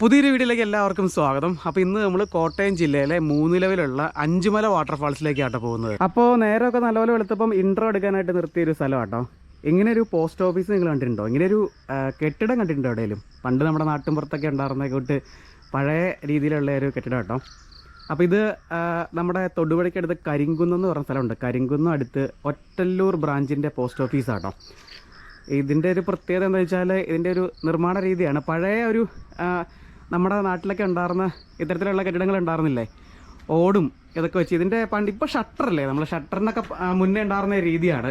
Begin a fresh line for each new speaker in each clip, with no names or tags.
പുതിയൊരു വീഡിയോയിലേക്ക് എല്ലാവർക്കും സ്വാഗതം. അപ്പോൾ ഇന്ന് നമ്മൾ കോട്ടയം ജില്ലയിലെ മൂന്നിലവിലുള്ള അഞ്ചുമല വാട്ടർഫാൾസിലേക്കാട്ടോ പോകുന്നത്. അപ്പോൾ നേരമൊക്കെ നല്ലപോലെ വെളുത്തപ്പം ഇൻട്രോ എടുക്കാനായിട്ട് നിർത്തിയൊരു സ്ഥലമാട്ടോ ഇങ്ങനെ ഒരു പോസ്റ്റ് ഓഫീസ് നിങ്ങൾ കണ്ടിട്ടുണ്ടോ? ഇങ്ങനെ ഒരു കെട്ടിടം കണ്ടിട്ടുണ്ടോ എവിടെയെങ്കിലും പണ്ട് നമ്മുടെ നാട്ടിൻപുറത്തൊക്കെ ഉണ്ടായിരുന്ന കൂട്ട് പഴയ രീതിയിലുള്ള ഒരു കെട്ടിടം കേട്ടോ അപ്പോൾ ഇത് നമ്മുടെ തൊടുപുഴയ്ക്കടുത്ത് കരിങ്കുന്നം എന്ന് പറഞ്ഞ സ്ഥലമുണ്ട്. കരിങ്കുന്നം അടുത്ത് ഒറ്റല്ലൂർ ബ്രാഞ്ചിന്റെ പോസ്റ്റ് ഓഫീസാട്ടോ. ഇതിന്റെ ഒരു പ്രത്യേകത എന്താ വെച്ചാൽ ഇതിന്റെ ഒരു നിർമ്മാണ രീതിയാണ്. പഴയ ഒരു നമ്മുടെ നാട്ടിലൊക്കെ ഉണ്ടായിരുന്ന ഇത്തരത്തിലുള്ള കെട്ടിടങ്ങൾ ഉണ്ടായിരുന്നില്ലേ ഓടും ഇതൊക്കെ വെച്ച്. ഇതിന്റെ പണ്ട് ഇപ്പോൾ ഷട്ടറല്ലേ? നമ്മൾ ഷട്ടറിനൊക്കെ മുന്നേ ഉണ്ടായിരുന്ന രീതിയാണ്.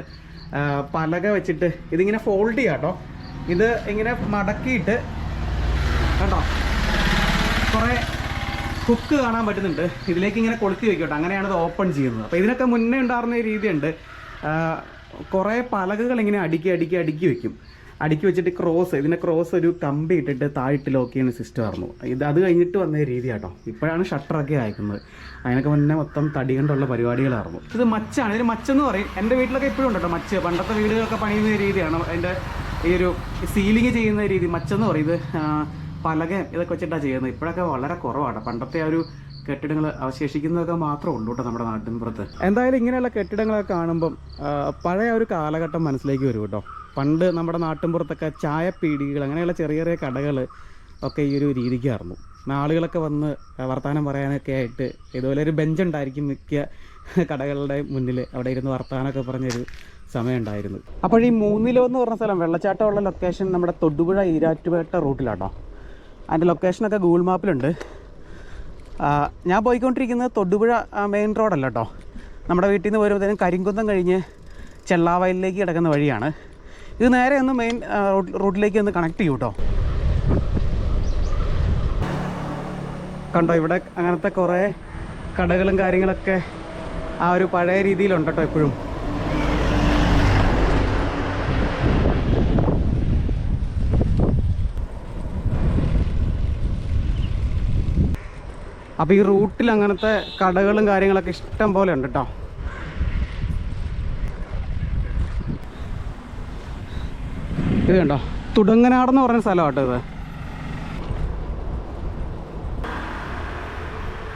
പലക വെച്ചിട്ട് ഇതിങ്ങനെ ഫോൾഡ് ചെയ്യാം കേട്ടോ. ഇത് ഇങ്ങനെ മടക്കിയിട്ട് കേട്ടോ കുറേ കുക്ക് കാണാൻ പറ്റുന്നുണ്ട്. ഇതിലേക്ക് ഇങ്ങനെ കൊളുത്തി വെക്കട്ടെ അങ്ങനെയാണ് ഇത് ഓപ്പൺ ചെയ്യുന്നത്. അപ്പോൾ ഇതിനൊക്കെ മുന്നേ ഉണ്ടായിരുന്ന രീതിയുണ്ട്. കുറേ പലകകൾ ഇങ്ങനെ അടുക്കി അടുക്കി അടുക്കി വെക്കും. അടുക്കി വെച്ചിട്ട് ക്രോസ് ഇതിനെ ക്രോസ് ഒരു കമ്പി ഇട്ടിട്ട് താഴിട്ട് ലോക്ക് ചെയ്യുന്ന സിസ്റ്റം ആയിരുന്നു. ഇത് അത് കഴിഞ്ഞിട്ട് വന്ന രീതി കേട്ടോ ഇപ്പോഴാണ് ഷട്ടറൊക്കെ അയക്കുന്നത്. അതിനൊക്കെ മുന്നേ മൊത്തം തടി കൊണ്ടുള്ള പരിപാടികളായിരുന്നു. ഇത് മച്ചാണ്. ഇതിന് മച്ചെന്ന് പറയും. എന്റെ വീട്ടിലൊക്കെ ഇപ്പോഴും ഉണ്ട് കേട്ടോ മച്ച്. പണ്ടത്തെ വീടുകളൊക്കെ പണിയുന്ന രീതിയാണ്. അതിന്റെ ഈ ഒരു സീലിംഗ് ചെയ്യുന്ന രീതി. മച്ചെന്ന് പറയും. ഇത് പലക ഇതൊക്കെ വെച്ചിട്ടാണ് ചെയ്യുന്നത്. ഇപ്പോഴൊക്കെ വളരെ കുറവാണ് പണ്ടത്തെ ആ ഒരു കെട്ടിടങ്ങൾ അവശേഷിക്കുന്നതൊക്കെ മാത്രമേ ഉള്ളൂ കേട്ടോ നമ്മുടെ നാട്ടിൻപുറത്ത്. എന്തായാലും ഇങ്ങനെയുള്ള കെട്ടിടങ്ങളൊക്കെ കാണുമ്പം പഴയ ഒരു കാലഘട്ടം മനസ്സിലേക്ക് വരും കേട്ടോ പണ്ട് നമ്മുടെ നാട്ടിൻപുറത്തൊക്കെ ചായപ്പീടികൾ അങ്ങനെയുള്ള ചെറിയ ചെറിയ കടകൾ ഒക്കെ ഈ ഒരു രീതിക്കായിരുന്നു ആളുകളൊക്കെ വന്ന് വർത്തമാനം പറയാനൊക്കെ ആയിട്ട് ഇതുപോലെ ഒരു ബെഞ്ച് ഉണ്ടായിരിക്കും മിക്ക കടകളുടെ മുന്നിൽ അവിടെ ഇരുന്ന് വർത്തമാനമൊക്കെ പറഞ്ഞൊരു സമയം ഉണ്ടായിരുന്നു. അപ്പോൾ ഈ മൂന്നിലോ എന്ന് പറഞ്ഞ സ്ഥലം വെള്ളച്ചാട്ടമുള്ള ലൊക്കേഷൻ നമ്മുടെ തൊടുപുഴ ഈരാറ്റുപേട്ട റൂട്ടിലാട്ടോ അതിന്റെ ലൊക്കേഷനൊക്കെ ഗൂഗിൾ മാപ്പിലുണ്ട് ഞാൻ പോയിക്കൊണ്ടിരിക്കുന്നത് തൊടുപുഴ മെയിൻ റോഡല്ല കേട്ടോ നമ്മുടെ വീട്ടിൽ നിന്ന് വരുമ്പോഴത്തേനും കരിങ്കുന്നം കഴിഞ്ഞ് ചെള്ളാവയലിലേക്ക് കിടക്കുന്ന വഴിയാണ്. ഇത് നേരെ ഒന്ന് മെയിൻ റോഡിലേക്ക് ഒന്ന് കണക്ട് ചെയ്യും കേട്ടോ കണ്ടോ ഇവിടെ അങ്ങനത്തെ കുറേ കടകളും കാര്യങ്ങളൊക്കെ ആ ഒരു പഴയ രീതിയിലുണ്ട് കേട്ടോ എപ്പോഴും. അപ്പോൾ ഈ റൂട്ടിൽ അങ്ങനത്തെ കടകളും കാര്യങ്ങളൊക്കെ ഇഷ്ടം പോലെ ഉണ്ട് കേട്ടോ ഇത് കണ്ടോ തുടങ്ങനാടെന്ന് പറഞ്ഞ സ്ഥലം കേട്ടോ ഇത്.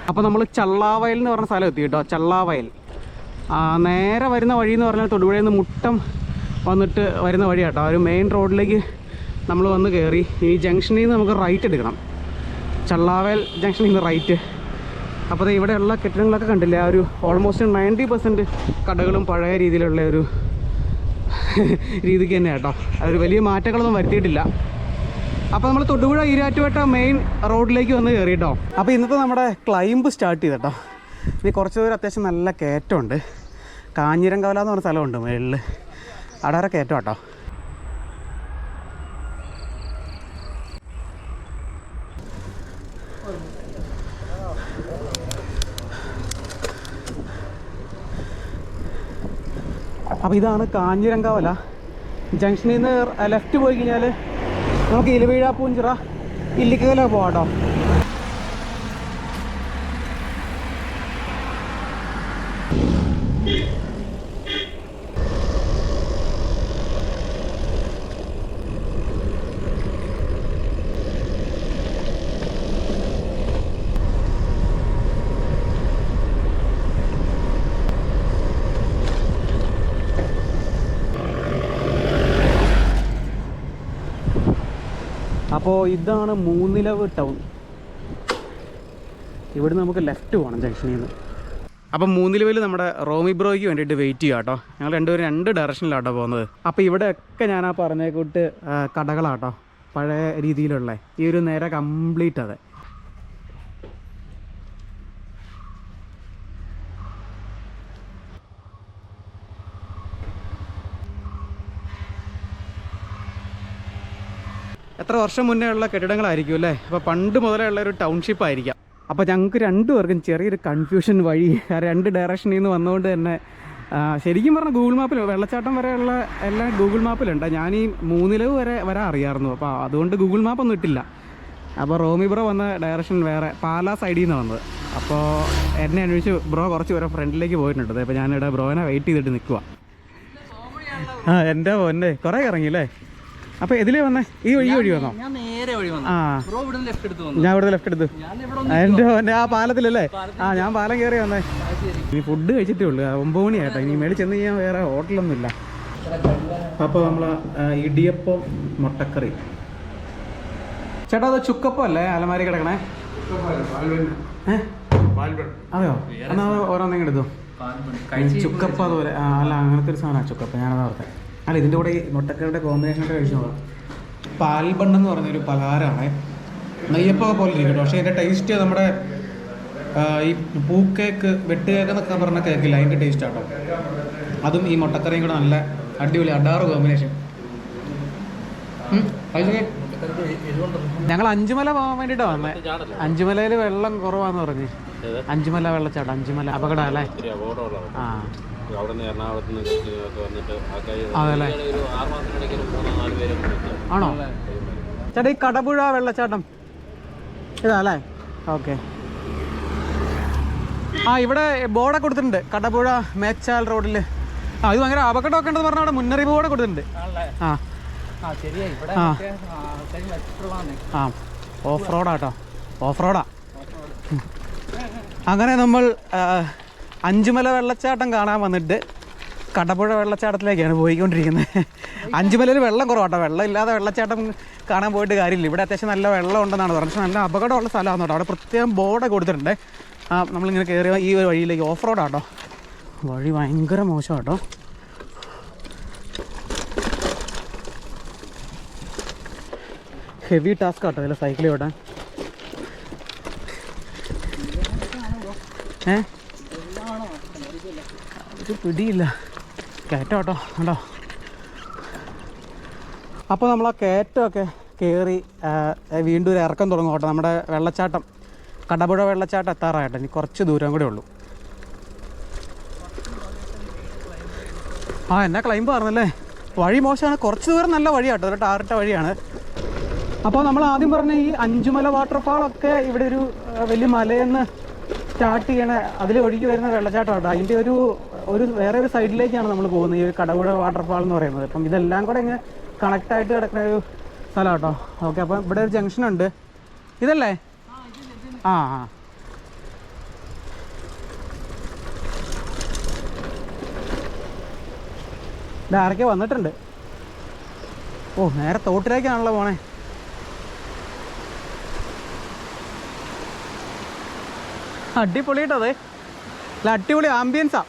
അപ്പോൾ നമ്മൾ ചള്ളാവയൽ എന്ന് പറഞ്ഞ സ്ഥലം എത്തി കേട്ടോ ചള്ളാവയൽ. നേരെ വരുന്ന വഴി എന്ന് പറഞ്ഞാൽ തൊടുപുഴയിൽ നിന്ന് മുട്ടം വന്നിട്ട് വരുന്ന വഴി കേട്ടോ ഒരു മെയിൻ റോഡിലേക്ക് നമ്മൾ വന്ന് കയറി ഈ ജംഗ്ഷനിൽ നിന്ന് നമുക്ക് റൈറ്റ് എടുക്കണം. ചള്ളാവയൽ ജംഗ്ഷനിൽ നിന്ന് റൈറ്റ് അപ്പോൾ ഇവിടെയുള്ള കെട്ടിടങ്ങളൊക്കെ കണ്ടില്ലേ? ആ ഒരു ഓൾമോസ്റ്റ് നയന്റി പെർസെന്റ് കടകളും പഴയ രീതിയിലുള്ള ഒരു രീതിക്ക് തന്നെ കേട്ടോ. അതൊരു വലിയ മാറ്റങ്ങളൊന്നും വരുത്തിയിട്ടില്ല. അപ്പോൾ നമ്മൾ തൊടുപുഴ ഈരാറ്റുപേട്ട മെയിൻ റോഡിലേക്ക് വന്ന് കയറിയിട്ടോ അപ്പോൾ ഇന്നത്തെ നമ്മുടെ ക്ലൈംബ് സ്റ്റാർട്ട് ചെയ്തട്ടോ. ഇനി കുറച്ച് ദൂരം അത്യാവശ്യം നല്ല കയറ്റമുണ്ട്. കാഞ്ഞിരംകവല എന്ന് പറഞ്ഞ സ്ഥലമുണ്ട് മുകളിൽ വരെ കയറ്റം കേട്ടോ അപ്പോൾ ഇതാണ് കാഞ്ഞിരങ്കാവല ജംഗ്ഷനിൽ നിന്ന് ലെഫ്റ്റ് പോയി കഴിഞ്ഞാൽ നമുക്ക് ഇലവീഴ പൂഞ്ചിറ ഇല്ലിക്കല പോകാം കേട്ടോ അപ്പോൾ ഇതാണ് മൂന്നിലവ് ടൗൺ. ഇവിടെ നമുക്ക് ലെഫ്റ്റ് പോകണം ജംഗ്ഷനിൽ നിന്ന് അപ്പം മൂന്നിലവിൽ നമ്മുടെ റോമി ബ്രോയ്ക്ക് വേണ്ടിയിട്ട് വെയിറ്റ് ചെയ്യാം കേട്ടോ. ഞങ്ങൾ രണ്ടുപേരും രണ്ട് ഡയറക്ഷനിലാട്ടോ പോകുന്നത്. അപ്പോൾ ഇവിടെയൊക്കെ ഞാൻ ആ പറഞ്ഞ കൂട്ട് കടകളാട്ടോ പഴയ രീതിയിലുള്ള ഈ ഒരു നേരെ കംപ്ലീറ്റ് അതെ. എത്ര വർഷം മുന്നേ ഉള്ള കെട്ടിടങ്ങളായിരിക്കും അല്ലേ? അപ്പോൾ പണ്ട് മുതലേ ഉള്ള ഒരു ടൗൺഷിപ്പ് ആയിരിക്കാം. അപ്പോൾ ഞങ്ങൾക്ക് രണ്ടുപേർക്കും ചെറിയൊരു കൺഫ്യൂഷൻ വഴി രണ്ട് ഡയറക്ഷനിൽ നിന്ന് വന്നുകൊണ്ട് തന്നെ ശരിക്കും പറഞ്ഞാൽ ഗൂഗിൾ മാപ്പിൽ വെള്ളച്ചാട്ടം വരെയുള്ള എല്ലാം ഗൂഗിൾ മാപ്പിലുണ്ട് ഞാൻ ഈ മൂന്നിലവ് വരെ വരാൻ അറിയാമായിരുന്നു അപ്പോൾ അതുകൊണ്ട് ഗൂഗിൾ മാപ്പൊന്നും ഇട്ടില്ല. അപ്പോൾ റോമി ബ്രോ വന്ന ഡയറക്ഷൻ വേറെ പാലാ സൈഡിൽ നിന്ന് വന്നത്. അപ്പോൾ എന്നെ അന്വേഷിച്ച് ബ്രോ കുറച്ച് പേരെ ഫ്രണ്ടിലേക്ക് പോയിട്ടുണ്ട്. അപ്പോൾ ഞാനിവിടെ ബ്രോനെ വെയിറ്റ് ചെയ്തിട്ട് നിൽക്കുക ആ എന്റെ പൊന്നെ കുറേ ഇറങ്ങിയില്ലേ അപ്പോൾ ഇതിലേ വന്നേ? ഈ വഴി വഴി വന്നോ?
ഞാൻ നേരെ വഴി വന്നു.
ആ.
ബ്രോ ഇവിടെ ലെഫ്റ്റ് എടുത്ത് വന്നു.
ഞാൻ ഇവിടെ ലെഫ്റ്റ് എടുത്തു. എന്റെ എന്റെ ആ പാലത്തിലല്ലേ? ആ ഞാൻ പാലം കയറി വന്നേ. ഇനി ഫുഡ് കഴിച്ചിട്ടേ ഉള്ളൂ. ഒമ്പത് മണിയായിട്ടോ. ഇനി മേളിൽ ചെന്ന് കഴിഞ്ഞാൽ വേറെ ഹോട്ടലൊന്നും ഇല്ല. അപ്പോൾ നമ്മൾ ഇടിയപ്പം മുട്ടക്കറി. ചേട്ടാ അത് ചുക്കപ്പം അല്ലേ? അലമാരി കിടക്കണേ? അതെയോ? എന്നാ അത് ഓരോന്നെങ്കിലും എടുത്തു? ചുക്കപ്പ അതുപോലെ. അല്ല അങ്ങനത്തെ ഒരു സാധനമാണ് ചുക്കപ്പ. ഞാനത് ഓർത്തെ. അല്ല ഇതിന്റെ കൂടെ ഈ മുട്ടക്കറിയുടെ കോമ്പിനേഷനൊക്കെ കഴിച്ചു നോക്കാം. എന്ന് പറഞ്ഞ ഒരു പലഹാരമാണ്. നെയ്യപ്പൊക്കെ പോലെ ഇരിക്കും പക്ഷെ ഇതിന്റെ ടേസ്റ്റ് നമ്മുടെ ഈ പൂ കേക്ക് വെട്ട് കേക്ക് എന്നൊക്കെ പറഞ്ഞ കേക്കില്ല അതിന്റെ ടേസ്റ്റ് ആട്ടോ അതും ഈ മുട്ടക്കറിയും കൂടെ നല്ല അടിപൊളി അടാറ് കോമ്പിനേഷൻ ഞങ്ങൾ അഞ്ചുമല പോകാൻ വേണ്ടിട്ടാ വന്നേ. അഞ്ചുമലയിൽ വെള്ളം കുറവാന്ന് പറഞ്ഞു. അഞ്ചുമല വെള്ളച്ചാട്ടം അഞ്ചുമല അപകടം അല്ലേ? ആ.
അവിടെ നിന്ന് എറണാകുളത്ത് നിന്ന് വന്നിട്ട്
അതല്ലേ? ആണോ? ചേട്ടാ ഈ കടപുഴ വെള്ളച്ചാട്ടം. ഇതാല്ലേ ഓക്കെ. ആ ഇവിടെ ബോർഡൊക്കെ കൊടുത്തിട്ടുണ്ട്. കടപുഴ മേച്ചാൽ റോഡിൽ ആ ഇത് ഭയങ്കര അപകടമൊക്കെ ഉണ്ടെന്ന് പറഞ്ഞാൽ അവിടെ മുന്നറിയിപ്പ് ബോർഡ് കൊടുത്തിട്ടുണ്ട്. ആ.
ആ ശരിയാ. ഇവിടെ
ആ.
മറ്റേ, ആ,
ആ ഓഫ് റോഡാട്ടോ ഓഫ് റോഡാ. അങ്ങനെ നമ്മൾ അഞ്ചുമല വെള്ളച്ചാട്ടം കാണാൻ വന്നിട്ട് കടപ്പുഴ വെള്ളച്ചാട്ടത്തിലേക്കാണ് പോയിക്കൊണ്ടിരിക്കുന്നത്. അഞ്ചുമലയിൽ വെള്ളം കുറവാട്ടോ. വെള്ളം ഇല്ലാതെ വെള്ളച്ചാട്ടം കാണാൻ പോയിട്ട് കാര്യമില്ല. ഇവിടെ അത്യാവശ്യം നല്ല വെള്ളം ഉണ്ടെന്നാണ് പറഞ്ഞത്. പക്ഷേ നല്ല അപകടമുള്ള സ്ഥലമാണ് കേട്ടോ. അവിടെ പ്രത്യേകം ബോർഡ് കൊടുത്തിട്ടുണ്ട്. ആ നമ്മളിങ്ങനെ കയറിയ ഈ ഒരു വഴിയിലേക്ക് ഓഫ് റോഡാട്ടോ വഴി ഭയങ്കര മോശം കേട്ടോ ഹെവി ടാസ്ക് ആട്ടോ ഇതിൽ സൈക്കിൾ ഓടാൻ ഏ? ഒരു പിടിയില്ല. കയറ്റം കേട്ടോ കണ്ടോ അപ്പോൾ നമ്മൾ ആ കയറ്റമൊക്കെ കയറി വീണ്ടും ഒരു ഇറക്കം തുടങ്ങും നമ്മുടെ വെള്ളച്ചാട്ടം കടപുഴ വെള്ളച്ചാട്ടം എത്താറായിട്ട്. ഇനി കുറച്ച് ദൂരം കൂടെ ഉള്ളൂ. ആ എന്നാ ക്ലൈംബ് പറഞ്ഞല്ലേ വഴി മോശമാണ്. കുറച്ച് ദൂരം നല്ല വഴിയാട്ടോ ഒരു ടാറിട്ട വഴിയാണ്. അപ്പോൾ നമ്മൾ ആദ്യം പറഞ്ഞ ഈ അഞ്ചുമല വാട്ടർഫാളൊക്കെ ഇവിടെ ഒരു വലിയ മലയെന്ന് സ്റ്റാർട്ട് ചെയ്യണ അതിൽ ഒഴുകി വരുന്ന വെള്ളച്ചാട്ടമാണ് അതിന്റെ ഒരു ഒരു വേറെ ഒരു സൈഡിലേക്കാണ് നമ്മൾ പോകുന്നത്. ഈ ഒരു വാട്ടർഫാൾ എന്ന് പറയുന്നത്. അപ്പം ഇതെല്ലാം കൂടെ ഇങ്ങനെ കണക്റ്റ് ആയിട്ട് കിടക്കുന്ന ഒരു സ്ഥലം കേട്ടോ ഓക്കെ അപ്പം ഇവിടെ ഒരു ജംഗ്ഷൻ ഉണ്ട്. ഇതല്ലേ? ആ ആ. ഇതാരൊക്കെ വന്നിട്ടുണ്ട്. ഓ നേരെ തോട്ടിലേക്കാണല്ലോ പോണേ. അടിപൊളി കേട്ടോ അതെ. അല്ല അടിപൊളി ആംബിയൻസാ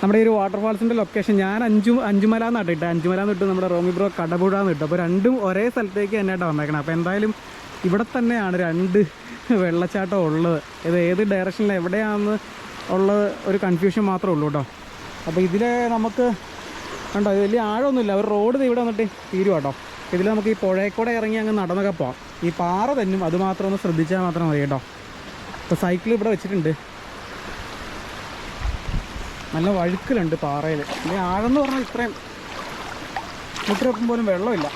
നമ്മുടെ ഈ ഒരു വാട്ടർഫാൾസിന്റെ ലൊക്കേഷൻ ഞാൻ അഞ്ചു അഞ്ചുമല എന്നാണ് ഇട്ടത് അഞ്ചുമല എന്ന് ഇട്ട് നമ്മുടെ റോമി ബ്രോ കടപുഴ എന്ന് ഇട്ടു. അപ്പോൾ രണ്ടും ഒരേ സ്ഥലത്തേക്ക് തന്നെയായിട്ടാണ് വന്നേക്കണം. അപ്പോൾ എന്തായാലും ഇവിടെ തന്നെയാണ് രണ്ട് വെള്ളച്ചാട്ടം ഉള്ളത്. ഇത് ഏത് ഡയറക്ഷനിൽ എവിടെയാണെന്ന് ഉള്ള ഒരു കൺഫ്യൂഷൻ മാത്രമേ ഉള്ളൂ കേട്ടോ. അപ്പോൾ ഇതിൽ നമുക്ക് കണ്ടോ ഇത് വലിയ ആഴമൊന്നുമില്ല. ഒരു റോഡ് ഇവിടെ വന്നിട്ട് തീരും കേട്ടോ. ഇതിൽ നമുക്ക് ഈ പുഴയക്കൂടെ ഇറങ്ങി അങ്ങ് നടന്നൊക്കെ പോവാം. ഈ പാറ തന്നും അതുമാത്രം ഒന്ന് ശ്രദ്ധിച്ചാൽ മാത്രം മതി കേട്ടോ. അപ്പോൾ സൈക്കിൾ ഇവിടെ വെച്ചിട്ടുണ്ട്. നല്ല വഴുക്കലുണ്ട് പാറയിൽ ഇനി എന്ന് പറഞ്ഞാൽ ഇത്രയും മുട്ടിരൊപ്പം പോലും വെള്ളമില്ല.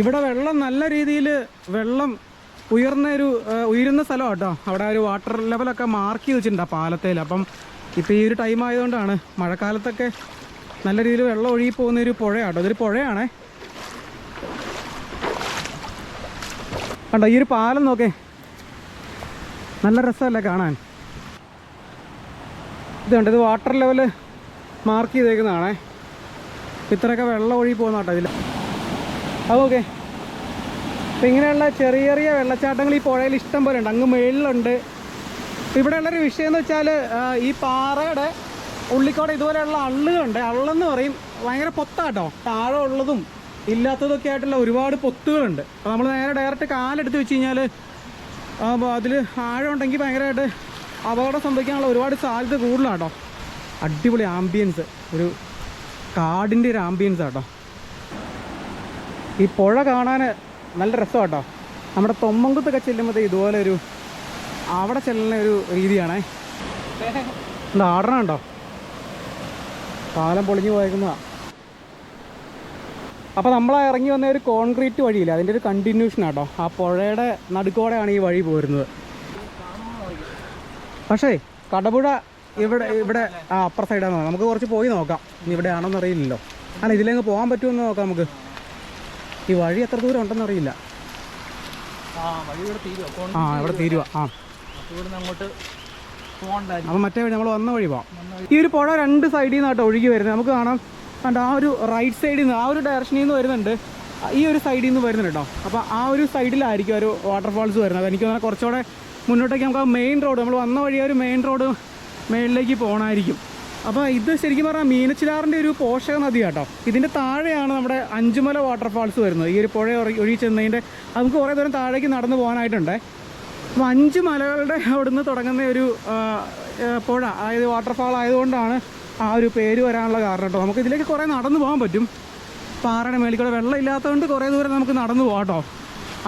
ഇവിടെ വെള്ളം നല്ല രീതിയിൽ വെള്ളം ഉയർന്ന ഒരു ഉയരുന്ന സ്ഥലം കേട്ടോ അവിടെ ഒരു വാട്ടർ ലെവലൊക്കെ മാർക്ക് ചെയ്ത് വെച്ചിട്ടുണ്ട് പാലത്തേൽ അപ്പം ഇപ്പോൾ ഈ ഒരു ടൈം ആയതുകൊണ്ടാണ് മഴക്കാലത്തൊക്കെ നല്ല രീതിയിൽ വെള്ളം ഒഴുകി പോകുന്ന ഒരു പുഴയാട്ടോ ഇതൊരു പുഴയാണേ. കണ്ടോ ഈ ഒരു പാലം നോക്കേ. നല്ല രസമല്ലേ കാണാൻ? ഇത് കണ്ടോ ഇത് വാട്ടർ ലെവൽ മാർക്ക് ചെയ്തേക്കുന്നതാണേ. ഇത്രയൊക്കെ വെള്ളം ഒഴുകി പോകുന്ന കേട്ടോ ഇതിൽ അത് ഓക്കെ അപ്പം ഇങ്ങനെയുള്ള ചെറിയ ചെറിയ വെള്ളച്ചാട്ടങ്ങൾ ഈ പുഴയിൽ ഇഷ്ടം പോലെ ഉണ്ട്. അങ്ങ് മേളിലുണ്ട്. ഇവിടെയുള്ളൊരു വിഷയം എന്ന് വെച്ചാൽ ഈ പാറയുടെ ഉള്ളിക്കോടെ ഇതുപോലെയുള്ള അള്ളുകളുണ്ട്. അള്ളെന്ന് പറയും. ഭയങ്കര പൊത്താട്ടോ താഴെ ഉള്ളതും ഇല്ലാത്തതൊക്കെ ആയിട്ടുള്ള ഒരുപാട് പൊത്തുകളുണ്ട്. അപ്പോൾ നമ്മൾ നേരെ ഡയറക്റ്റ് കാലെടുത്ത് വെച്ച് കഴിഞ്ഞാൽ അതിൽ ആഴം ഉണ്ടെങ്കിൽ ഭയങ്കരമായിട്ട് അപകടം സംഭവിക്കാനുള്ള ഒരുപാട് സാധ്യത കൂടുതലാട്ടോ. അടിപൊളി ആംബിയൻസ് ഒരു കാടിന്റെ ഒരു ആംബിയൻസ് ആട്ടോ. ഈ പുഴ കാണാൻ നല്ല രസം കേട്ടോ നമ്മുടെ തൊമ്മങ്കുത്തൊക്കെ ചെല്ലുമ്പോൾ ഇതുപോലെ ഒരു അവിടെ ചെല്ലുന്ന ഒരു രീതിയാണേ. എന്താ ആടണുണ്ടോ പാലം പൊളിഞ്ഞു പോയേക്കുന്നതാ. അപ്പോൾ നമ്മൾ ഇറങ്ങി വന്ന ഒരു കോൺക്രീറ്റ് വഴിയില്ല? അതിന്റെ ഒരു കണ്ടിന്യൂഷൻ ആട്ടോ. ആ പുഴയുടെ നടുക്കോടെയാണ് ഈ വഴി പോരുന്നത്. പക്ഷേ കടപുഴ ഇവിടെ ഇവിടെ ആ അപ്പുറ സൈഡാണ് നമുക്ക് കുറച്ച് പോയി നോക്കാം. ഇനി ഇവിടെ ആണോന്ന് അറിയില്ലല്ലോ. അല്ല ഇതിലങ്ങ് പോകാൻ പറ്റുമെന്ന് നോക്കാം നമുക്ക്. ഈ വഴി എത്ര ദൂരം ഉണ്ടെന്ന് അറിയില്ല.
ആ ഇവിടെ തീരുവോ?
ആ അപ്പം മറ്റേ വഴി നമ്മൾ വന്ന വഴി പോവാം. ഈ ഒരു പുഴ രണ്ട് സൈഡിൽ നിന്നാട്ടോ ഒഴുകി വരുന്നത്. നമുക്ക് കാണാം. കണ്ട ആ ഒരു റൈറ്റ് സൈഡിൽ നിന്ന് ആ ഒരു ഡയറക്ഷനിൽ നിന്ന് വരുന്നുണ്ട്. ഈ ഒരു സൈഡിൽ നിന്ന് വരുന്നുണ്ട് കേട്ടോ. അപ്പോൾ ആ ഒരു സൈഡിലായിരിക്കും ഒരു വാട്ടർഫാൾസ് വരുന്നത്. എനിക്ക് തോന്നുന്നത് കുറച്ചുകൂടെ മുന്നോട്ടേക്ക് നമുക്ക് ആ മെയിൻ റോഡ് നമ്മൾ വന്ന വഴി ഒരു മെയിൻ റോഡ് മേളിലേക്ക് പോകണമായിരിക്കും അപ്പോൾ ഇത് ശരിക്കും പറഞ്ഞാൽ മീനച്ചിലാറിന്റെ ഒരു പോഷക നദി കേട്ടോ ഇതിന്റെ താഴെയാണ് നമ്മുടെ അഞ്ചുമല വാട്ടർഫാൾസ് വരുന്നത്. ഈ ഒരു പുഴ ഒഴി- ഒഴുകി ചെന്നതിന്റെ നമുക്ക് കുറേ ദൂരം താഴേക്ക് നടന്നു പോകാനായിട്ടുണ്ട്. അപ്പോൾ അഞ്ച് മലകളുടെ അവിടുന്ന് തുടങ്ങുന്ന ഒരു പുഴ അതായത് വാട്ടർഫാൾ ആയതുകൊണ്ടാണ് ആ ഒരു പേര് വരാനുള്ള കാരണം കേട്ടോ. നമുക്ക് ഇതിലേക്ക് കുറേ നടന്നു പോകാൻ പറ്റും. പാറയുടെ മേളിൽ കൂടെ വെള്ളം ഇല്ലാത്തതുകൊണ്ട് കുറേ ദൂരം നമുക്ക് നടന്നു പോകാം കേട്ടോ.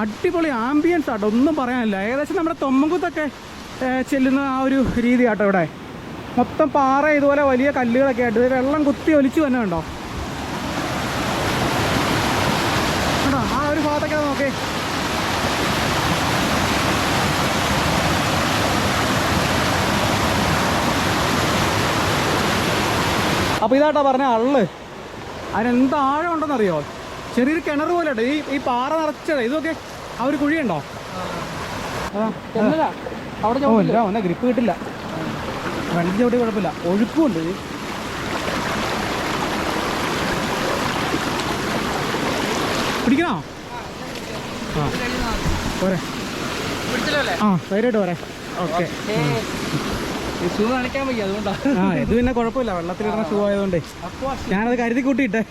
അടിപൊളി ആംബിയൻസ് ആട്ടോ. ഒന്നും പറയാനില്ല. ഏകദേശം നമ്മുടെ തൊമ്മങ്കുത്തൊക്കെ ചെല്ലുന്ന ആ ഒരു രീതി ആട്ടോ ഇവിടെ. മൊത്തം പാറ ഇതുപോലെ വലിയ കല്ലുകളൊക്കെ ആയിട്ട്. വെള്ളം കുത്തി ഒലിച്ചു തന്നെ ഉണ്ടോ കേട്ടോ ആ ഒരു ഭാഗത്തൊക്കെ നോക്കേ. അപ്പോൾ ഇതാട്ടോ പറഞ്ഞ അള്ള്. അതിനെന്ത് ആഴം ഉണ്ടെന്നറിയോ? ചെറിയൊരു കിണർ പോലെ ഉണ്ട് ഈ ഈ പാറ നിറച്ചത്. ഇതൊക്കെ ആ ഒരു കുഴിയുണ്ടോ? ഓ ഇല്ല. ഒന്നെ ഗ്രിപ്പ് കിട്ടില്ല. വണ്ടി ചവിട്ടി കുഴപ്പമില്ല. ഒഴുക്കുമുണ്ട് ഇത്. പിടിക്കണോ? ആ. പോരെ. ആ ധൈര്യമായിട്ട് പോരെ. ഓക്കെ.
ഷൂ നനയ്ക്കാൻ വയ്യ അതുകൊണ്ടാണ്
ആ ഇത് പിന്നെ കുഴപ്പമില്ല. വെള്ളത്തിലിടുന്ന ഷൂ ആയതുകൊണ്ടേ. ഞാനത് കരുതി കൂട്ടിയിട്ടെ.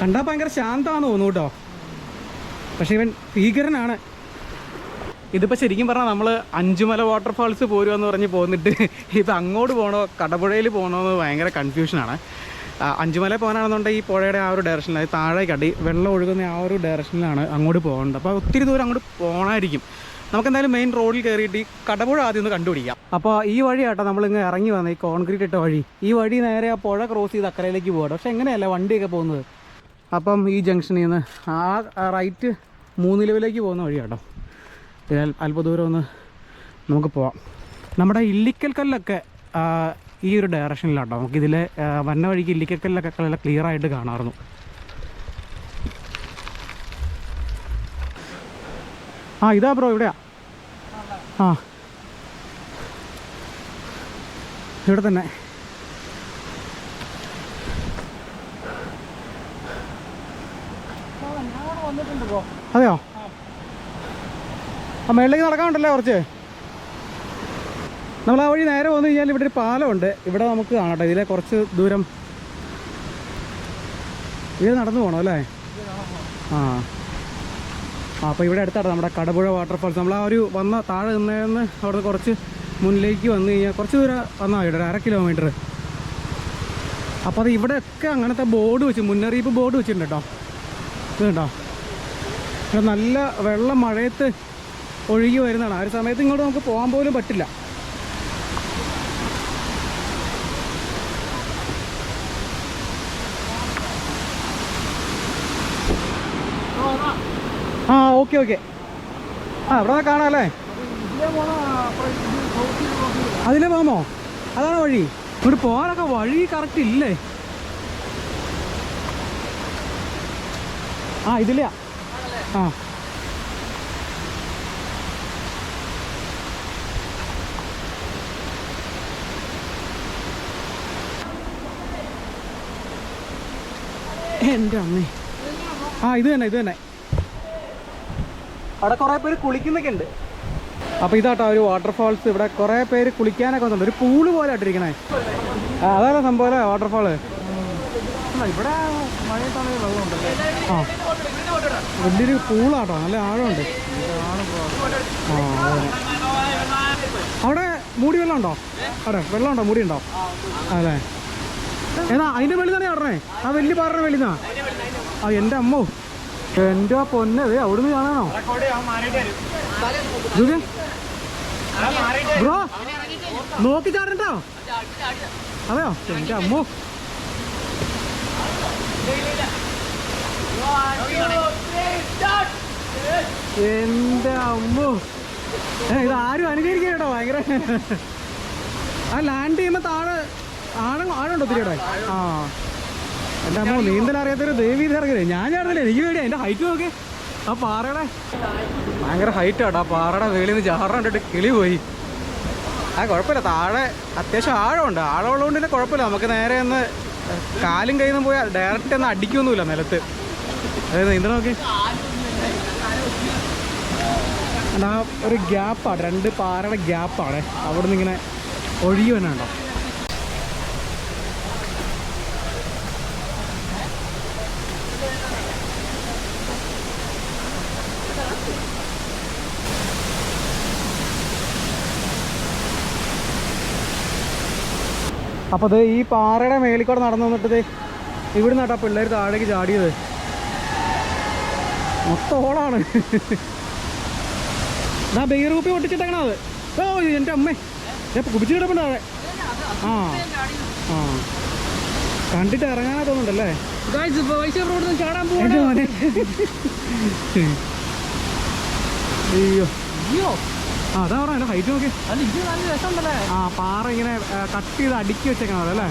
കണ്ടാ ഭയങ്കര ശാന്തമാണെന്ന് തോന്നുന്നു കേട്ടോ. പക്ഷെ ഇവൻ ഭീകരനാണ്. ഇതിപ്പോൾ ശരിക്കും പറഞ്ഞാൽ നമ്മൾ അഞ്ചുമല വാട്ടർഫാൾസ് പോരുമെന്ന് പറഞ്ഞ് പോന്നിട്ട് ഇപ്പം അങ്ങോട്ട് പോകണോ കടപുഴയിൽ പോകണോ എന്ന് ഭയങ്കര കൺഫ്യൂഷനാണ് അഞ്ചുമല പോകാനാണെന്നുണ്ടെങ്കിൽ ഈ പുഴയുടെ ആ ഒരു ഡയറക്ഷനിൽ അടി വെള്ളം ഒഴുകുന്ന ആ ഒരു ഡയറക്ഷനിലാണ് അങ്ങോട്ട് പോകേണ്ടത്. അപ്പോൾ ഒത്തിരി ദൂരം അങ്ങോട്ട് പോകണമായിരിക്കും നമുക്ക് എന്തായാലും മെയിൻ റോഡിൽ കയറിയിട്ട് ഈ കടപുഴ ആദ്യം ഒന്ന് കണ്ടുപിടിക്കാം. അപ്പോൾ ഈ വഴിയാട്ടോ നമ്മളിങ്ങ് ഇറങ്ങി വന്നത് ഈ കോൺക്രീറ്റ് ഇട്ട വഴി. ഈ വഴി നേരെ ആ പുഴ ക്രോസ് ചെയ്ത് അക്കരയിലേക്ക് പോകട്ടെ പക്ഷെ എങ്ങനെയല്ല വണ്ടിയൊക്കെ പോകുന്നത്? അപ്പം ഈ ജംഗ്ഷനിൽ നിന്ന് ആ റൈറ്റ് മൂന്ന് ലെവലിലേക്ക് പോകുന്ന വഴിയാട്ടോ. കേട്ടോ അല്പ ദൂരം ഒന്ന് നമുക്ക് പോവാം. നമ്മുടെ ഇല്ലിക്കൽ കല്ലൊക്കെ ഈ ഒരു ഡയറക്ഷനിലാട്ടോ നമുക്കിതിലെ നമുക്കിതിൽ വന്ന വഴിക്ക് ഇല്ലിക്കൽ കല്ലൊക്കെ നല്ല ക്ലിയർ ആയിട്ട് കാണാമായിരുന്നു ആ ഇതാ ബ്രോ ഇവിടെയാ. ആ. ഇവിടെ തന്നെ
വന്നിട്ടുണ്ട് ബ്രോ
അതെയോ? ആ. മേളിലേക്ക് നടക്കാനുണ്ടല്ലേ കുറച്ച്? നമ്മൾ ആ വഴി നേരെ വന്നു കഴിഞ്ഞാൽ ഇവിടെ ഒരു പാലമുണ്ട്. ഇവിടെ നമുക്ക് കാണാം കേട്ടോ. ഇതിലെ കുറച്ച് ദൂരം ഇത് നടന്നു പോകണം അല്ലേ? ആ. ആ അപ്പോൾ ഇവിടെ അടുത്താണ് നമ്മുടെ കടപുഴ വാട്ടർഫാൾസ് നമ്മൾ ആ ഒരു വന്ന താഴെ നിന്നേന്ന് അവിടെ കുറച്ച് മുന്നിലേക്ക് വന്നു കഴിഞ്ഞാൽ കുറച്ച് ദൂരം വന്നാൽ മതി ഒരു അര കിലോമീറ്റർ അപ്പോൾ അത് ഇവിടെയൊക്കെ അങ്ങനത്തെ ബോർഡ് വെച്ച് മുന്നറിയിപ്പ് ബോർഡ് വെച്ചിട്ടുണ്ട് കേട്ടോ. ഇത് കണ്ടോ? ഇവിടെ നല്ല വെള്ളം മഴയത്ത് ഒഴുകി വരുന്നതാണ്. ആ ഒരു സമയത്ത് ഇങ്ങോട്ട് നമുക്ക് പോകാൻ പോലും പറ്റില്ല. ആ ഓക്കെ ഓക്കെ. ആ ഇവിടെ കാണാം അല്ലേ? അതിലേ പോകാമോ? അതാണ് വഴി. ഇവിടെ പോകാനൊക്കെ വഴി കറക്റ്റ് ഇല്ലേ? ആ ഇതിലെയാ. ആ. എന്റെ അമ്മേ. ആ ഇത് തന്നെ ഇത് തന്നെ. അവിടെ കുറേ പേര് കുളിക്കുന്നൊക്കെ ഉണ്ട്. അപ്പോൾ ഇതാട്ടോ ഒരു വാട്ടർഫാൾസ് ഇവിടെ കുറേ പേര് കുളിക്കാനൊക്കെ വന്നിട്ടുണ്ട്. ഒരു പൂൾ പോലെ ആയിട്ടിരിക്കണേ അതാണോ സംഭവം അല്ലേ വാട്ടർഫാൾ
ഇവിടെ മഴയത്താണെങ്കിൽ വെള്ളമുണ്ടല്ലേ?
ആ. വലിയൊരു പൂളാട്ടോ നല്ല ആഴമുണ്ട്. അവിടെ മൂടി വെള്ളം ഉണ്ടോ? അവിടെ വെള്ളം ഉണ്ടോ? മൂടി ഉണ്ടോ? അതെ. ഏതാ അതിന്റെ വെളി തന്നെ പറഞ്ഞേ ആ വലിയ പാറയുടെ വെളിന്നാ ആ എന്റെ അമ്മോ. എന്റെ ആ പൊന്നത് അവിടുന്ന് കാണാനോ? ബ്രോ നോക്കി ചാടണ്ടോ? അതെയോ? എന്റെ അമ്മോ. എന്റെ അമ്മു. ഇത് ആരും അനുകരിക്കുക കേട്ടോ ഭയങ്കര. ആ ലാൻഡ് ചെയ്യുമ്പോ താഴെ ആണോ ആണുണ്ടോ ഇവിടെ ആ. എന്റെ അമ്മ നീന്തൽ അറിയാത്തൊരു ദേവി ഇറങ്ങരുത് ഞാൻ ചാടുന്നില്ല എനിക്ക് പേടിയാ. എന്റെ ഹൈറ്റ് നോക്കി. ആ പാറയുടെ. ഭയങ്കര ഹൈറ്റ് ആട്ടോ. ആ പാറയുടെ വേളിൽ നിന്ന് കിളി പോയി. ആ കുഴപ്പമില്ല. താഴെ അത്യാവശ്യം ആഴമുണ്ട്. ആഴമുള്ളതുകൊണ്ട് തന്നെ കുഴപ്പമില്ല. നമുക്ക് നേരെ ഒന്ന് കാലും കയ്യിൽ നിന്ന് പോയാൽ ഡയറക്റ്റ് ഒന്ന് അടിക്കൊന്നുമില്ല നിലത്ത്. അതായത് നീന്തണ നോക്കി. ആ ഒരു ഗ്യാപ്പാണ്. രണ്ട് പാറയുടെ ഗ്യാപ്പാണ്. അവിടെ നിന്ന് ഇങ്ങനെ ഒഴുകി വന്നുണ്ടോ അപ്പോൾ അത് ഈ പാറയുടെ മേലിക്കൂടെ കൂടെ നടന്നു വന്നിട്ട് ഇവിടെ നട്ടാ പിള്ളേർ താഴേക്ക് ചാടിയത്. മൊത്തം ഓളാണ് ഞാൻ പൊട്ടിച്ചിട്ടേക്കണ അത് ഓ എന്റെ അമ്മേ. ഞാൻ കിടപ്പുണ്ട് താഴെ. ആ. ആ. കണ്ടിട്ട് ഇറങ്ങാനാ തോന്നുന്നുണ്ടല്ലേ?
ചാടാൻ
അയ്യോ.
അയ്യോ.
അതാ പറഞ്ഞ ഹൈറ്റ് നോക്കി. ആ പാറ ഇങ്ങനെ കട്ട് ചെയ്ത് അടുക്കി വെച്ചേക്കണത് അല്ലേ?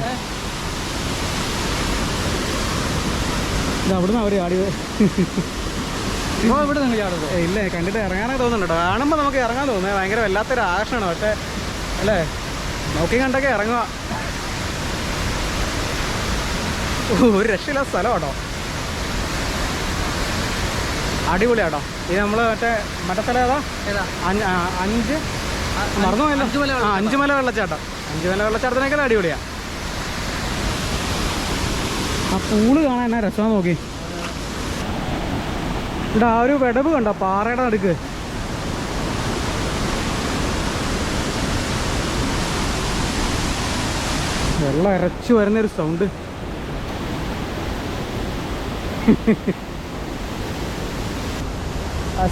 ഇത് അവിടുന്ന് അവർ
ഇപ്പൊ ഇവിടെ നിങ്ങൾ
ചാടുന്നു ഇല്ല കണ്ടിട്ട് ഇറങ്ങാനേ തോന്നുന്നുണ്ട്? കാണുമ്പോൾ നമുക്ക് ഇറങ്ങാൻ തോന്നുന്നത് ഭയങ്കര വല്ലാത്തൊരു ആകർഷണമാണ്. പക്ഷേ അല്ലേ? നോക്കി കണ്ടൊക്കെ ഇറങ്ങുക. ഒരു രക്ഷയില്ലാത്ത സ്ഥലം കേട്ടോ അടിപൊളിയാട്ടോ. ഇത് നമ്മൾ മറ്റേ മറ്റേ സ്ഥലം ഏതാ? അഞ്ച്? മറന്നു പോയല്ലോ. ആ അഞ്ചുമല വെള്ളച്ചാട്ടം അഞ്ചുമല വെള്ളച്ചാട്ടത്തിനേക്കാൾ അടിപൊളിയാ. ആ പൂൾ കാണാൻ എന്നാ രസമാണ് നോക്കി. ഇവിടെ ആ ഒരു വിടവ് കണ്ടോ? പാറയുടെ നടുക്ക്. വെള്ളം ഇരച്ചു വരുന്ന ഒരു സൗണ്ട്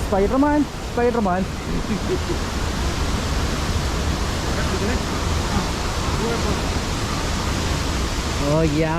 സ്പൈഡർമാൻ സ്പൈഡർമാൻ. ഓ യാ.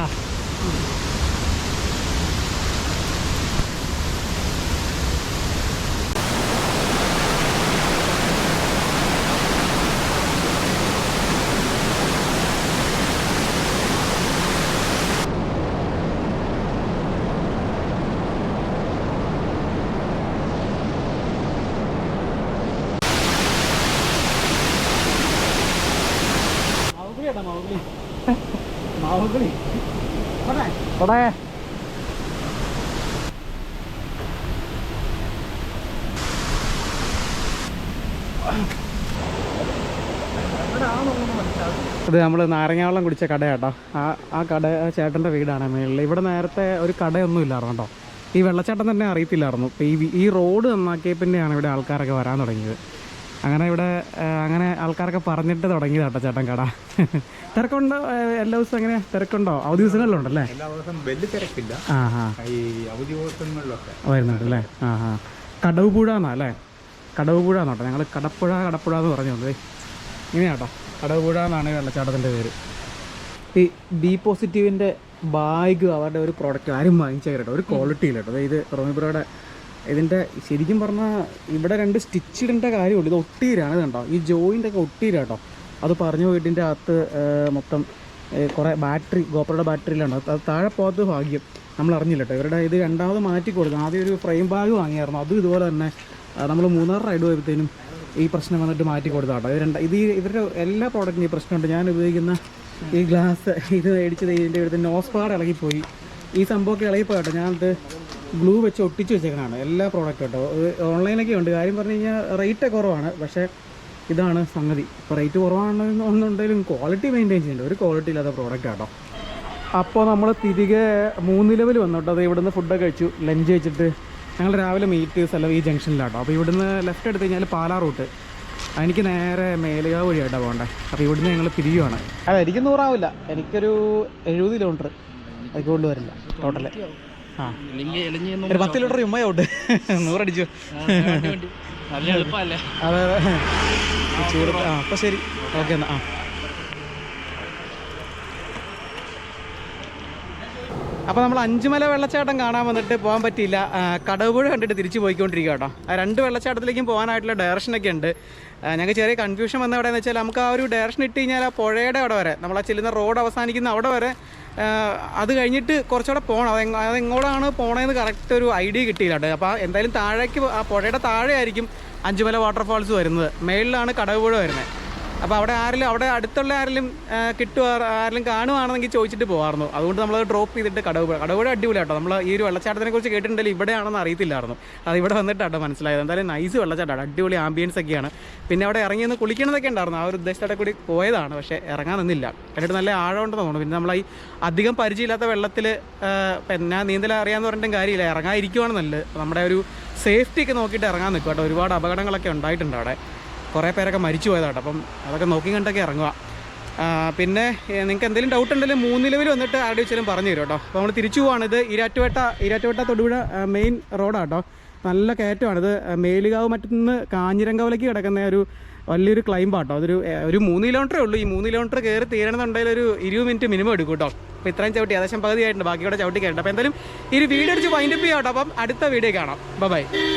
കൊടേ ഇത് നമ്മൾ നാരങ്ങാവെള്ളം കുടിച്ച കടയാട്ടോ. ആ ആ കട ചേട്ടന്റെ വീടാണ് മേളിൽ ഇവിടെ നേരത്തെ ഒരു കടയൊന്നും ഇല്ലായിരുന്നു കേട്ടോ. ഈ വെള്ളച്ചാട്ടം തന്നെ അറിയത്തില്ലായിരുന്നു. ഈ ഈ റോഡ് നന്നാക്കിയ പിന്നെയാണ് ഇവിടെ ആൾക്കാരൊക്കെ വരാൻ തുടങ്ങിയത്. അങ്ങനെ ഇവിടെ അങ്ങനെ ആൾക്കാരൊക്കെ പറഞ്ഞിട്ട് തുടങ്ങി കേട്ടോ ചേട്ടൻ കട. തിരക്കുണ്ടോ? എല്ലാ ദിവസവും എങ്ങനെ തിരക്കുണ്ടോ? അവധി ദിവസങ്ങളിലുണ്ടല്ലേ?
എല്ലാ ദിവസവും വലിയ തിരക്കില്ല.
ആ
ഈ അവധി ദിവസങ്ങളിലൊക്കെ.
വരുന്നുണ്ട് അല്ലേ ആ ആ. കടവ് പുഴ എന്നാ അല്ലേ? കടവ് പുഴ എന്നോട്ടെ ഞങ്ങൾ കടപ്പുഴ കടപ്പുഴ എന്ന് പറഞ്ഞു വന്നത് ഇങ്ങനെയാട്ടോ കടവ് പുഴ എന്നാണ് വെള്ളച്ചാട്ടത്തിന്റെ പേര്. ഈ ബി പോസിറ്റീവിന്റെ ബാഗ് അവരുടെ ഒരു പ്രോഡക്റ്റ് ആരും വാങ്ങിച്ചാൽ കേട്ടോ ഒരു ക്വാളിറ്റി ഇല്ല കേട്ടോ ഇത് റോമിബ്രോയുടെ ഇതിന്റെ ശരിക്കും പറഞ്ഞാൽ ഇവിടെ രണ്ട് സ്റ്റിച്ച് ഇടേണ്ട കാര്യമുള്ളൂ ഇത് ഒട്ടീരാണ് ഇത് കണ്ടോ? ഈ ജോയിന്റ് ഒക്കെ ഒട്ടീര കേട്ടോ. അത് പറഞ്ഞു വീട്ടിന്റെ അകത്ത് മൊത്തം കുറേ ബാറ്ററി ഗോപ്രയുടെ ബാറ്ററിയിലാണ് അത് താഴെ പോകാത്ത ഭാഗ്യം. നമ്മൾ അറിഞ്ഞില്ല കേട്ടോ. ഇവരുടെ ഇത് രണ്ടാമത് മാറ്റി കൊടുക്കും ആദ്യം ഒരു ഫ്രെയിം ബാഗ് വാങ്ങിയായിരുന്നു. അതും ഇതുപോലെ തന്നെ നമ്മൾ മൂന്നാർ റൈഡ് പോയപ്പോഴത്തേനും ഈ പ്രശ്നം വന്നിട്ട് മാറ്റി കൊടുത്ത കേട്ടോ. ഇത് രണ്ട് ഇത് ഇവരുടെ എല്ലാ പ്രോഡക്റ്റിനും ഈ പ്രശ്നമുണ്ട്. ഞാൻ ഉപയോഗിക്കുന്ന ഈ ഗ്ലാസ് ഇത് മേടിച്ചത് ഇതിന്റെ ഇവിടുത്തെ നോസ് പാഡ് ഇളകിപ്പോയി. ഈ സംഭവമൊക്കെ ഇളകിപ്പോയി കേട്ടോ. ഞാനത് ഗ്ലൂ വെച്ച് ഒട്ടിച്ച് വെച്ചേക്കണതാണ്. എല്ലാ പ്രോഡക്റ്റും കേട്ടോ. ഓൺലൈനൊക്കെ ഉണ്ട് കാര്യം പറഞ്ഞു കഴിഞ്ഞാൽ റേറ്റ് കുറവാണ്. പക്ഷേ ഇതാണ് സംഗതി. ഇപ്പോൾ റേറ്റ് കുറവാണെന്നുണ്ടെങ്കിലും ക്വാളിറ്റി മെയിന്റെയിൻ ചെയ്യേണ്ട. ഒരു ക്വാളിറ്റി ഇല്ലാത്ത പ്രോഡക്റ്റ് കേട്ടോ അപ്പോൾ നമ്മൾ തിരികെ മൂന്ന് ലെവൽ വന്നു അത് ഇവിടുന്ന് ഫുഡൊക്കെ കഴിച്ചു. ലഞ്ച് കഴിച്ചിട്ട് ഞങ്ങൾ രാവിലെ മീറ്റ് സ്ഥലം ഈ ജംഗ്ഷനിലാട്ടോ അപ്പോൾ ഇവിടുന്ന് ലെഫ്റ്റ് എടുത്ത് കഴിഞ്ഞാൽ പാലാ റൂട്ട് എനിക്ക് നേരെ മേലുക വഴിയായിട്ടാണ് പോകണ്ടേ. അപ്പോൾ ഇവിടുന്ന് ഞങ്ങൾ പിരിയുവാണ്. അതെ എനിക്ക് നൂറാവില്ല എനിക്കൊരു എഴുപത് കിലോമീറ്റർ അത് കൊണ്ടുവരില്ല ടോട്ടൽ ഒരു പത്ത് ലിറ്റർ ചുമ്മയോട്ട് നൂറടിച്ചു. അതെ അതെ. ചൂട് ആ അപ്പോൾ ശരി. ഓക്കെ. എന്നാൽ ആ. അപ്പോൾ നമ്മൾ അഞ്ചുമല വെള്ളച്ചാട്ടം കാണാൻ വന്നിട്ട് പോകാൻ പറ്റിയില്ല. കടവുപുഴ കണ്ടിട്ട് തിരിച്ചു പോയിക്കൊണ്ടിരിക്കുക കേട്ടോ ആ രണ്ട് വെള്ളച്ചാട്ടത്തിലേക്കും പോകാനായിട്ടുള്ള ഡയറക്ഷനൊക്കെ ഉണ്ട്. ഞങ്ങൾക്ക് ചെറിയ കൺഫ്യൂഷൻ വന്ന എവിടെയെന്ന് വെച്ചാൽ നമുക്ക് ആ ഒരു ഡയറക്ഷൻ ഇട്ട് കഴിഞ്ഞാൽ ആ പുഴയുടെ അവിടെ വരെ നമ്മൾ ആ ചെല്ലുന്ന റോഡ് അവസാനിക്കുന്ന അവിടെ വരെ അത് കഴിഞ്ഞിട്ട് കുറച്ചുകൂടെ പോകണം അത് അതെങ്ങോടാണ് പോണതെന്ന് കറക്റ്റ് ഒരു ഐഡിയ കിട്ടിയില്ല കേട്ടോ. അപ്പോൾ എന്തായാലും താഴേക്ക് ആ പുഴയുടെ താഴെ ആയിരിക്കും അഞ്ചുമല വാട്ടർഫാൾസ് വരുന്നത്. മേളിലാണ് കടവ് പുഴ വരുന്നത്. അപ്പോൾ അവിടെ ആരെങ്കിലും അവിടെ അടുത്തുള്ള ആരെങ്കിലും കിട്ടുക ആരെങ്കിലും കാണുവാണെന്നെങ്കിൽ ചോദിച്ചിട്ട് പോകാമായിരുന്നു അതുകൊണ്ട് നമ്മൾ ഡ്രോപ്പ് ചെയ്തിട്ട് കടവ് കടവുപുഴ അടിപൊളി കേട്ടോ നമ്മൾ ഈ ഒരു വെള്ളച്ചാട്ടത്തിനെ കുറിച്ച് കേട്ടിട്ടുണ്ടെങ്കിൽ ഇവിടെയാണെന്ന് അറിയത്തില്ലായിരുന്നു. അത് ഇവിടെ വന്നിട്ടാട്ടോ മനസ്സിലായത്. എന്തായാലും നൈസ് വെള്ളച്ചാട്ടമാണ് അടിപൊളി ആംബിയൻസ് ഒക്കെയാണ്. പിന്നെ അവിടെ ഇറങ്ങി ഒന്ന് കുളിക്കണതൊക്കെ ഉണ്ടായിരുന്നു. ആ ഒരു ഉദ്ദേശത്തോടെ കൂടി പോയതാണ്. പക്ഷേ ഇറങ്ങാൻ നിന്നില്ല. കണ്ടിട്ട് നല്ല ആഴമുണ്ടെന്ന് തോന്നുന്നു. പിന്നെ നമ്മളീ അധികം പരിചയമില്ലാത്ത വെള്ളത്തിൽ പിന്നെ നീന്തൽ അറിയാമെന്ന് പറഞ്ഞിട്ടും കാര്യമില്ല. ഇറങ്ങാതിരിക്കുവാണ് നല്ലത്. നമ്മുടെ ഒരു സേഫ്റ്റി ഒക്കെ നോക്കിയിട്ട് ഇറങ്ങാൻ നിൽക്കും കേട്ടോ ഒരുപാട് അപകടങ്ങളൊക്കെ ഉണ്ടായിട്ടുണ്ട് അവിടെ. കുറേ പേരൊക്കെ മരിച്ചു പോയതാട്ടോ. അപ്പം അതൊക്കെ നോക്കി കണ്ടൊക്കെ ഇറങ്ങുക. പിന്നെ നിങ്ങൾക്ക് എന്തെങ്കിലും ഡൗട്ട് ഉണ്ടെങ്കിൽ മൂന്നിലവിൽ വന്നിട്ട് ആരുടെ വെച്ചാലും പറഞ്ഞു തരും കേട്ടോ. അപ്പോൾ നമ്മൾ തിരിച്ചു പോവാണ്. ഇത് ഇരാറ്റുപേട്ട ഇരാറ്റുപേട്ട തൊടുപുഴ മെയിൻ റോഡാട്ടോ നല്ല കയറ്റമാണിത് മേലുകാവ് മറ്റൊന്ന് കാഞ്ഞിരങ്കവലേക്ക് കിടക്കുന്ന ഒരു വലിയൊരു ക്ലൈമ്പാട്ടോ അതൊരു ഒരു മൂന്ന് കിലോമീറ്ററേ ഉള്ളൂ. ഈ മൂന്ന് കിലോമീറ്റർ കയറി തീരണമെന്നുണ്ടെങ്കിൽ ഒരു ഇരുപത് മിനിറ്റ് മിനിമം എടുക്കും കേട്ടോ. അപ്പോൾ ഇത്രയും ചവിട്ടി ഏകദേശം പകുതി ആയിട്ടുണ്ട് ബാക്കി കൂടെ ചവിട്ടി കയറിയിട്ടുണ്ട് അപ്പോൾ എന്തായാലും ഈ ഒരു വീഡിയോ അടിച്ച് വൈൻഡപ്പ് ചെയ്യാം കേട്ടോ. അപ്പം അടുത്ത വീഡിയോ കാണാം. ബൈ